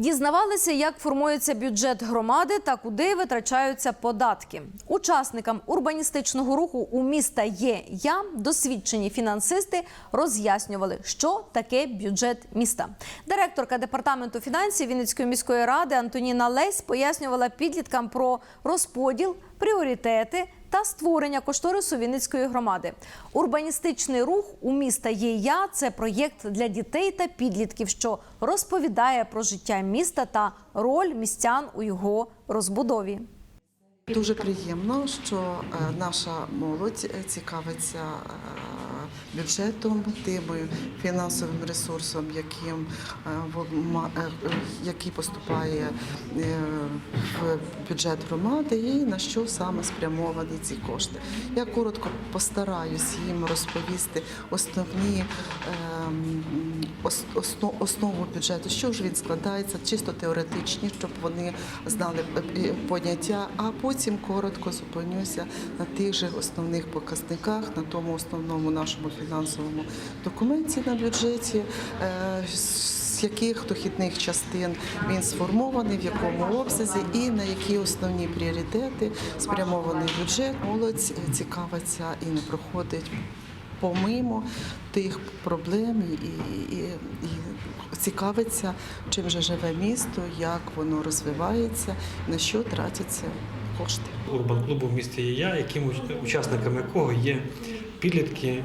Дізнавалися, як формується бюджет громади та куди витрачаються податки. Учасникам урбаністичного руху у міста є я, досвідчені фінансисти роз'яснювали, що таке бюджет міста. Директорка департаменту фінансів Вінницької міської ради Антоніна Лесь пояснювала підліткам про розподіл, пріоритети та створення кошторису Вінницької громади. Урбаністичний рух у міста є я це проєкт для дітей та підлітків, що розповідає про життя міста та роль містян у його розбудові. Дуже приємно, що е, наша молодь е, цікавиться е, бюджетом, тим фінансовим ресурсом, яким який поступає в бюджет громади, і на що саме спрямовані ці кошти. Я коротко постараюсь їм розповісти основні ем, основу бюджету, що ж він складається, чисто теоретичні, щоб вони знали е, е, поняття, а потім коротко зупинюся на тих же основних показниках, на тому основному нашому фінансовому документі на бюджеті. е, з яких дохідних частин він сформований, в якому обсязі і на які основні пріоритети спрямований бюджет. Молодь цікавиться і не проходить помимо тих проблем і, і, і цікавиться, чим же живе місто, як воно розвивається, на що тратяться кошти. Урбан клубу в місті є я, яким учасником якого є підлітки е,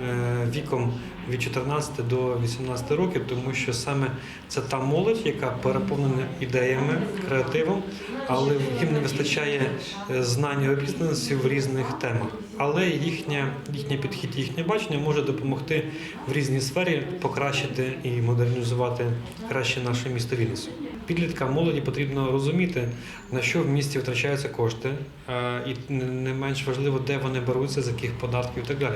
віком від 14 до 18 років, тому що саме це та молодь, яка переповнена ідеями, креативом, але їм не вистачає е, знань обізнаності в різних темах. Але їхня, їхній підхід, їхнє бачення може допомогти в різній сфері покращити і модернізувати краще наше місто Вінницю. Підліткам молоді потрібно розуміти, на що в місті витрачаються кошти, е, і не менш важливо, де вони беруться, з яких податків і так далі.